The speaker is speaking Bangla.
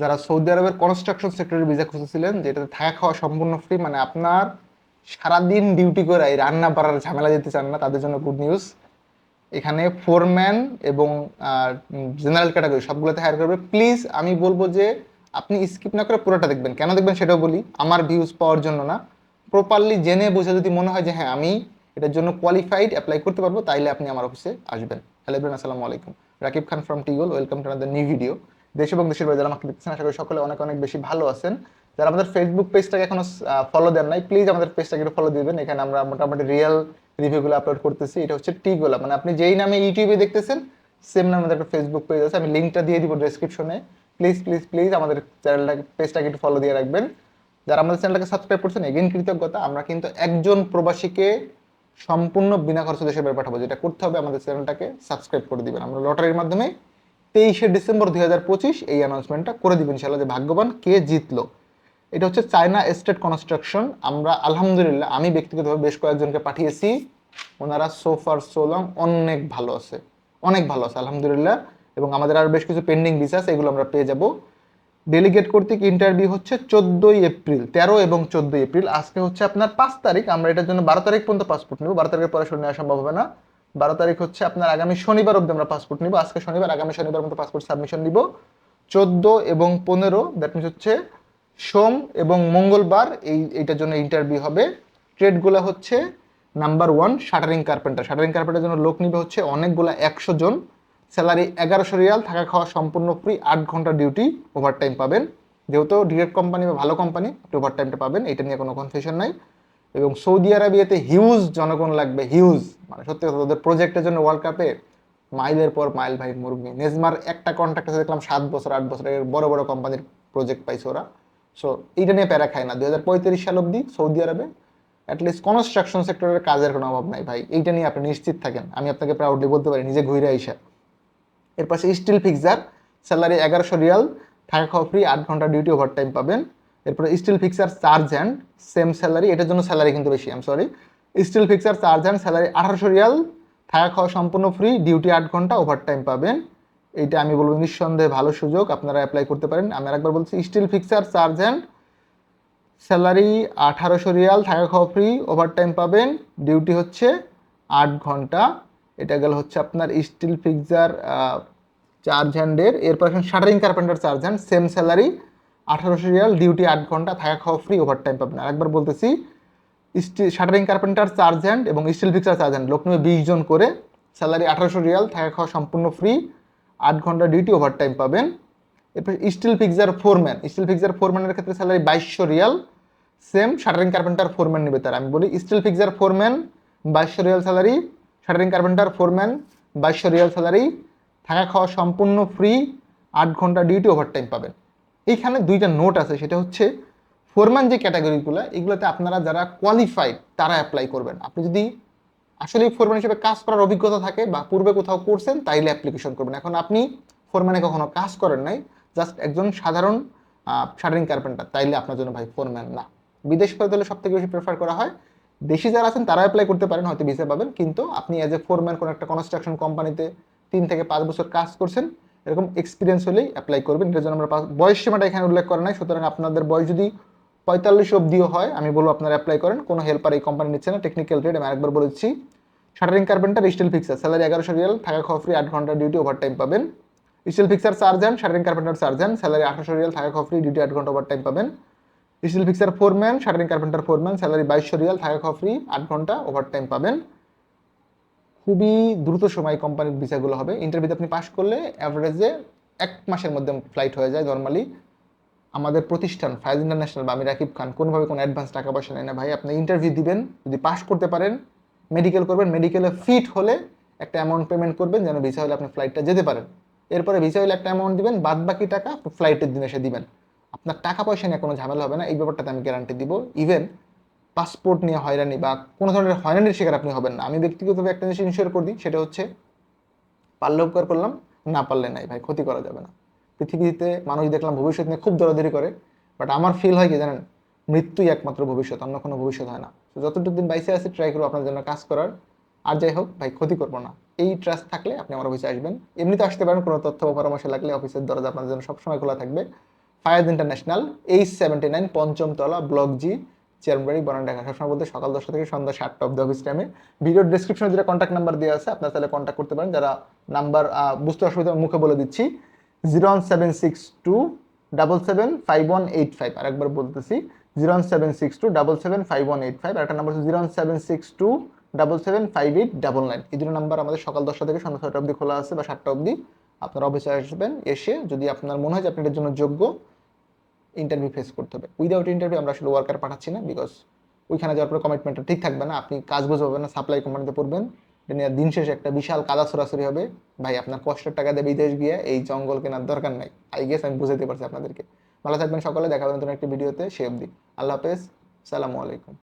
যারা সৌদি আরবের কনস্ট্রাকশন সেক্টরে ভিসা খুঁজেছিলেন যেটাতে থাকা খাওয়া সম্পূর্ণ ফ্রি মানে আপনার সারাদিন ডিউটি করে এই রান্না বাড়ার ঝামেলা যেতে চান না, তাদের জন্য গুড নিউজ এখানে ফোরম্যান এবং জেনারেল ক্যাটাগরি সবগুলোতে হায়ার করবে। প্লিজ আমি বলব যে আপনি স্কিপ না করে পুরোটা দেখবেন। কেন দেখবেন সেটাও বলি, আমার ভিউজ পাওয়ার জন্য না। প্রপারলি জেনে বুঝে যদি মনে হয় যে হ্যাঁ আমি এটার জন্য কোয়ালিফাইড অ্যাপ্লাই করতে পারব, তাইলে আপনি আমার অফিসে আসবেন। হ্যালো আসসালামু আলাইকুম। Rakib Khan from টিগল welcome to another new video দেশ এবং দেশের বাইরে যারা আমাকে দেখছেন আশা করি সকলে অনেক অনেক বেশি ভালো আছেন। যারা আমাদের ফেসবুক পেজটাকে এখনও ফলো দেন নাই প্লিজ আমাদের পেজটাকে একটু ফলো দিবেন। এখানে আমরা মোটামুটি রিয়েল রিভিউগুলো আপলোড করতেছি। এটা হচ্ছে টিগোলা মানে আপনি যেই নামে ইউটিউবে দেখতেছেন সেম নামে আমাদের একটা ফেসবুক পেজ আছে। আমি লিঙ্কটা দিয়ে দিব ডেসক্রিপশনে প্লিজ প্লিজ প্লিজ আমাদের চ্যানেলটাকে পেজটাকে একটু ফলো দিয়ে রাখবেন। যারা আমাদের চ্যানেলটাকে সাবস্ক্রাইব করছেন এগেন কৃতজ্ঞতা। আমরা কিন্তু একজন প্রবাসীকে সম্পূর্ণ বিনা খরচে দেশে বের পাঠাবো। যেটা করতে হবে আমাদের চ্যানেলটাকে সাবস্ক্রাইব করে দিবেন। আমরা লটারির মাধ্যমে তেইশে ডিসেম্বর দুই হাজার পঁচিশ এই অ্যানাউন্সমেন্টটা করে দিবেন ইনশাল্লাহ যে ভাগ্যবান কে জিতলো। এটা হচ্ছে চায়না এস্টেট কনস্ট্রাকশন আমরা আলহামদুলিল্লাহ, আমি ব্যক্তিগতভাবে বেশ কয়েকজনকে পাঠিয়েছি। ওনারা সোফার সোলং অনেক ভালো আছে। অনেক ভালো আছে, আলহামদুলিল্লাহ। এবং আমাদের আর বেশ কিছু পেন্ডিং ভিসা আছে এগুলো আমরা পেয়ে যাব। ডেলিগেট কর্তৃক ইন্টারভিউ হচ্ছে চোদ্দোই এপ্রিল, তেরো এবং চোদ্দোই এপ্রিল। আজকে হচ্ছে আপনার পাঁচ তারিখ, আমরা এটার জন্য বারো তারিখ পর্যন্ত পাসপোর্ট নেব। বারো তারিখের পরে নেওয়া সম্ভব হবে না। বারো তারিখ হচ্ছে আপনার আগামী শনিবার অব্দি আমরা পাসপোর্ট নিব। আজকে শনিবার, আগামী শনিবার মতো পাসপোর্ট সাবমিশন নিব। চোদ্দ এবং পনেরো দ্যাট মিনস হচ্ছে সোম এবং মঙ্গলবার এই, এইটার জন্য ইন্টারভিউ হবে। ট্রেডগুলো হচ্ছে number one shuttering carpenter. Shuttering carpenter জন্য লোক নিবে হচ্ছে অনেকগুলো একশো জন। স্যালারি এগারোশো রিয়াল, থাকা খাওয়া সম্পূর্ণ ফ্রি আট ঘণ্টা ডিউটি ওভার টাইম পাবেন। যেহেতু ডিরেক্ট কোম্পানি বা ভালো কোম্পানি ওভার টাইমটা পাবেন, এটা নিয়ে কোনো কনফিউশন নাই। এবং সৌদি আরবিয়াতে হিউজ জনগণ লাগবে হিউজ মানে সত্যি কথা, ওদের প্রজেক্টের জন্য ওয়ার্ল্ড কাপে মাইলের পর মাইল ভাই, মুরগি। নেজমার একটা কন্ট্রাক্ট আছে, দেখলাম সাত বছর, আট বছর এর বড় বড় কোম্পানির প্রজেক্ট পাইছে ওরা। সো এইটা নিয়ে প্যারা খায় না। দুই হাজার পঁয়ত্রিশ সাল অব্দি সৌদি আরবে অ্যাটলিস্ট কনস্ট্রাকশন সেক্টরের কাজের কোনো অভাব নাই ভাই। এইটা নিয়ে আপনি নিশ্চিত থাকেন। আমি আপনাকে প্রাউডলি বলতে পারি, নিজে ঘুরে আইসা। এর পাশে স্টিল ফিক্সার স্যালারি এগারোশো রিয়াল, থাকা খাওয়া ফ্রি আট ঘণ্টা ডিউটি ওভার টাইম পাবেন। এরপরে steel fixer charge hand same salary এটার জন্য স্যালারি কিন্তু বেশি আম sorry steel fixer charge and salary আঠারোশো রিয়াল, থাকা খাওয়া সম্পূর্ণ ফ্রি ডিউটি আট ঘণ্টা ওভার টাইম পাবেন। এইটা আমি বলব নিঃসন্দেহে ভালো সুযোগ, আপনারা অ্যাপ্লাই করতে পারেন। আমি আরেকবার বলছি steel fixer charge hand salary আঠারোশো রিয়াল, থাকা খাওয়া ফ্রি ওভার টাইম পাবেন। ডিউটি হচ্ছে আট ঘণ্টা। এটা গেল হচ্ছে আপনার স্টিল ফিক্সার চার্জ হ্যান্ডের এরপর এখন shuttering carpenter charge hand same salary আঠারোশো রিয়াল ডিউটি আট ঘণ্টা, থাকা খাওয়া ফ্রি ওভার টাইম পাবেন আরেকবার বলতেছি steel shuttering carpenter charge hand এবং স্টিল ফিক্সার চার্জ হ্যান্ড লোক বিশ জন করে স্যালারি আঠারোশো রিয়াল, থাকা খাওয়া সম্পূর্ণ ফ্রি আট ঘণ্টা ডিউটি ওভার টাইম পাবেন। এরপর steel fixer foreman steel fixer ফোরম্যানের ক্ষেত্রে স্যালারি বাইশশো Real same shuttering carpenter foreman নেবে তার। আমি বলি স্টিল ফিক্সার ফোরম্যান বাইশশো Real salary shuttering carpenter foreman বাইশশো রিয়াল স্যালারি থাকা খাওয়া সম্পূর্ণ ফ্রি আট ঘণ্টা ডিউটি ওভার টাইম পাবেন। এইখানে দুইটা নোট আছে, সেটা হচ্ছে ফোরম্যান যে ক্যাটাগরিগুলো, এগুলোতে আপনারা যারা কোয়ালিফাইড তারা অ্যাপ্লাই করবেন। আপনি যদি আসলে ফোরম্যান হিসেবে কাজ করার অভিজ্ঞতা থাকে বা পূর্বে কোথাও করছেন, তাইলে অ্যাপ্লিকেশন করবেন। এখন আপনি ফোরম্যানে কখনো কাজ করেন নাই জাস্ট একজন সাধারণ শাটারিং কার্পেন্টার তাইলে আপনার জন্য ভাই ফোরম্যান না। বিদেশ করে দিলে সব থেকে বেশি প্রেফার করা হয়, দেশি যারা আছেন তারা অ্যাপ্লাই করতে পারেন, হয়তো ভিসা পাবেন, কিন্তু আপনি অ্যাজ এ ফোরম্যান কোনো একটা কনস্ট্রাকশন কোম্পানিতে তিন থেকে পাঁচ বছর কাজ করছেন এরকম এক্সপিরিয়েন্স হলেই অ্যাপ্লাই করবেন। এটার জন্য আমরা বয়স সীমাটা এখানে উল্লেখ করা নাই। সুতরাং আপনাদের বয়স যদি পঁয়তাল্লিশ অব্দিও হয়, আমি বলব আপনারা অ্যাপ্লাই করেন। কোনো হেল্পার এই কোম্পানি নিচ্ছে না। টেকনিক্যাল রেট আমি আরেকবার বলেছি shuttering carpenter steel fixer salary এগারোশো রিয়াল, থাকা খাওয়া ফ্রি আট ঘণ্টা ডিউটি ওভার টাইম পাবেন। Steel fixer chargehand shuttering carpenter chargehand salary আঠারোশো রিয়াল, থাকা খাওয়া ফ্রি ডিউটি আট ঘণ্টা ওভার টাইম পাবেন। Steel fixer foreman shuttering carpenter foreman salary বাইশশো রিয়াল, থাকা খাওয়া ফ্রি আট ঘণ্টা ওভার টাইম পাবেন। খুবই দ্রুত সময় কোম্পানির ভিসাগুলো হবে। ইন্টারভিউতে আপনি পাশ করলে অ্যাভারেজে এক মাসের মধ্যে ফ্লাইট হয়ে যায়। নর্মালি আমাদের প্রতিষ্ঠান ফাইজ ইন্টারন্যাশনাল বা আমি রাকিব খান কোনোভাবে কোনো অ্যাডভান্স টাকা পয়সা নেয় না। ভাই, আপনি ইন্টারভিউ দিবেন, যদি পাস করতে পারেন মেডিকেল করবেন মেডিকেলে ফিট হলে একটা অ্যামাউন্ট পেমেন্ট করবেন, যেন ভিসা হলে আপনি ফ্লাইটটা যেতে পারেন। এরপরে ভিসা হলে একটা অ্যামাউন্ট দিবেন বাদ বাকি টাকা ফ্লাইটের দিন এসে দিবেন। আপনার টাকা পয়সা নিয়ে কোনো ঝামেলা হবে না। এই ব্যাপারটাতে আমি গ্যারান্টি দিব। ইভেন পাসপোর্ট নিয়ে হয়রানি বা কোনো ধরনের হয়রানির শিকার আপনি হবেন না। আমি ব্যক্তিগতভাবে একটা জিনিস ইনশিওর করে দিই, সেটা হচ্ছে পারলে উপকার করলাম, না পারলে নাই ভাই, ক্ষতি করা যাবে না। পৃথিবীতে মানুষ দেখলাম ভবিষ্যৎ নিয়ে খুব দৌড়াদৌড়ি করে বাট আমার ফিল হয় কি জানেন? মৃত্যুই একমাত্র ভবিষ্যৎ, অন্য কোনো ভবিষ্যৎ হয় না। তো যতটুকু দিন বাইসে আছে ট্রাই করব আপনার জন্য কাজ করার। আর যাই হোক, ভাই, ক্ষতি করব না। এই ট্রাস্ট থাকলে আপনি আমার অফিসে আসবেন। এমনিতে আসতে পারেন, কোনো তথ্য বা পরামর্শ লাগলে অফিসের দরজা আপনার জন্য সবসময় খোলা থাকবে। Fayaz international H seventy nine পঞ্চম তলা ব্লক জি চেয়ারবাড়ি বনান ঢাকা সবসময় বলতে সকাল দশটা থেকে সন্ধ্যা সাতটা অব্দি অফিস টাইমে ভিডিওর ডিসক্রিপশনে যেটা কন্ট্যাক্ট নাম্বার দেওয়া আছে, আপনারা তাহলে কন্ট্যাক্ট করতে পারেন। যারা নাম্বার বুঝতে অসুবিধা মুখে বলে দিচ্ছি। Zero one seven six two double seven five one eight five আরেকবার বলতেছি zero one seven six two double seven five one eight five আরেকটা number zero one seven six two double seven five eight double nine এই দুটো নাম্বার আমাদের সকাল দশটা থেকে সন্ধ্যা ছয়টা অবধি খোলা আছে বা সাতটা অবধি। আপনার অফিসে আসবেন, এসে যদি আপনার মনে হয় যে আপনি এটার জন্য যোগ্য ইন্টারভিউ ফেস করতে হবে। উইদাউট ইন্টারভিউ আমরা আসলে ওয়ার্কার পাঠাচ্ছি না বিকজ ওইখানে যাওয়ার পরে কমিটমেন্টটা ঠিক থাকবে না। আপনি কাজ বুঝে পাবেন না সাপ্লাই কোম্পানিতে পড়বেন। এটা দিন শেষে একটা বিশাল কাদা সরাসরি হবে। ভাই, আপনার কষ্টের টাকা দেবে বিদেশ গিয়ে, এই জঙ্গল কেনার দরকার নাই। আই গেস আমি বুঝাতে পারছি আপনাদেরকে। ভালো থাকবেন সকালে, দেখা হবে নতুন একটি ভিডিওতে সে অবধি। আল্লাহ হাফেজ। সালামু আলাইকুম।